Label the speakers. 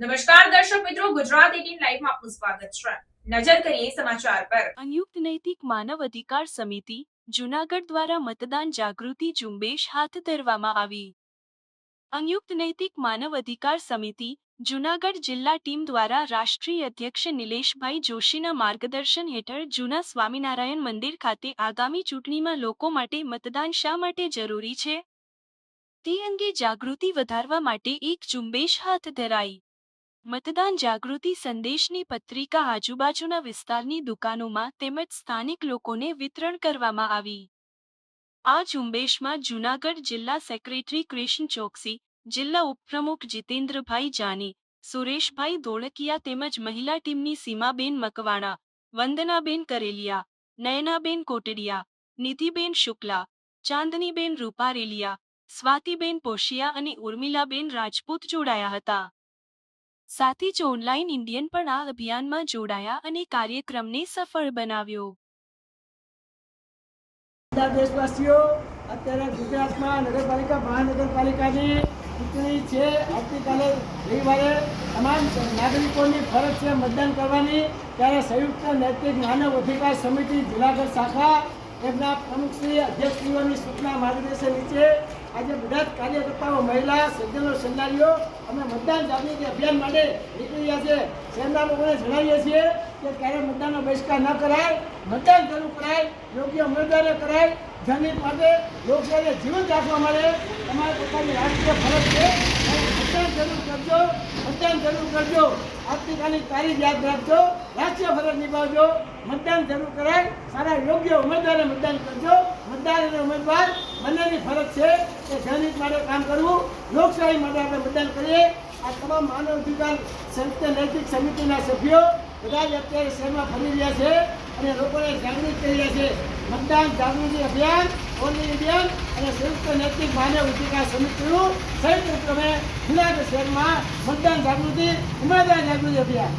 Speaker 1: દર્શક મિત્રો, ગુજરાત એટીન લાઈવમાં આપનું સ્વાગત છે. નજર કરીએ સમાચાર પર.
Speaker 2: સંયુક્ત નૈતિક માનવ અધિકાર સમિતિ જુનાગઢ દ્વારા મતદાન જાગૃતિ ઝુંબેશ હાથ ધરવામાં આવી. સંયુક્ત નૈતિક માનવ અધિકાર સમિતિ જુનાગઢ જિલ્લા ટીમ દ્વારા રાષ્ટ્રીય અધ્યક્ષ નિલેશભાઈ જોશીના માર્ગદર્શન હેઠળ જૂના સ્વામિનારાયણ મંદિર ખાતે આગામી ચૂંટણીમાં લોકો માટે મતદાન શા માટે જરૂરી છે? તે અંગે જાગૃતિ વધારવા માટે એક ઝુંબેશ હાથ ધરાઈ. મતદાન જાગૃતિ સંદેશની પત્રિકા આજુબાજુના વિસ્તારની દુકાનોમાં તેમજ સ્થાનિક લોકોને વિતરણ કરવામાં આવી. આ ઝુંબેશમાં જૂનાગઢ જિલ્લા સેક્રેટરી કૃષ્ણ ચોકસી, જિલ્લા ઉપપ્રમુખ જીતેન્દ્રભાઈ જાની, સુરેશભાઈ ધોળકિયા તેમજ મહિલા ટીમની સીમાબેન મકવાણા, વંદનાબેન કરેલિયા, નયનાબેન કોટડિયા, નિધિબેન શુક્લા, ચાંદનીબેન રૂપારેલિયા, સ્વાતિબેન પોશિયા અને ઉર્મિલાબેન રાજપૂત જોડાયા હતા. સાથે જ ઓનલાઈન ઇન્ડિયન પણ આ અભિયાનમાં જોડાયા અને કાર્યક્રમને સફળ બનાવ્યો.
Speaker 3: દેશવાસીઓ અત્યારે ગુજરાતમાં નગરપાલિકા, મહાનગરપાલિકાની ચૂંટણી છે. આવતીકાલે રવિવારે તમામ નાગરિકોની ફરજ છે મતદાન કરવાની. ત્યારે સંયુક્ત નૈતિક માનવ અધિકાર સમિતિ જુનાગઢ શાખા, એમના પ્રમુખશ્રી અધ્યક્ષશ્રીઓની સૂચના માર્ગદર્શન નીચે આજે બધા જ કાર્યકર્તાઓ, મહિલા, સજ્જનો સલ્લારીઓ અમે મતદાન જાગૃતિ અભિયાન માટે નીકળી છે શહેરના લોકોને જણાવીએ છીએ કે ક્યારે મતદાનનો બહિષ્કાર ન કરાય, મતદાન શરૂ કરાય, યોગ્ય ઉમેદવારો કરાય, જનહિત માટે લોકશાહીને જીવન રાખવા માટે તમારી પોતાની રાષ્ટ્રીય ફરજ છે. મતદાન જરૂર કરજો, મતદાન જરૂર કરજો. આવતીકાલની તારીખ યાદ રાખજો. રાષ્ટ્રીય ફરજ નિભાવજો, મતદાન જરૂર કરાય, સારા યોગ્ય ઉમેદવારે મતદાન કરજો. મતદાર અને ઉમેદવાર બંનેની ફરજ છે કે જનહિત માટે કામ કરવું. લોકશાહી માટે આપણે મતદાન કરીએ. આ તમામ માનવ અધિકાર સંયુક્ત નૈતિક સમિતિના સભ્યો બધા જ અત્યારે શહેરમાં ફરી રહ્યા છે અને લોકોને જાગૃત કરી રહ્યા છે. મતદાન જાગૃતિ અભિયાન ઓનલી અભિયાન અને સંયુક્ત નૈતિક માનવ અધિકાર સમિતિનું સંયુક્ત ઉપક્રમે જુનાગઢ શહેરમાં મતદાન જાગૃતિ, ઉમેદવાર જાગૃતિ અભિયાન.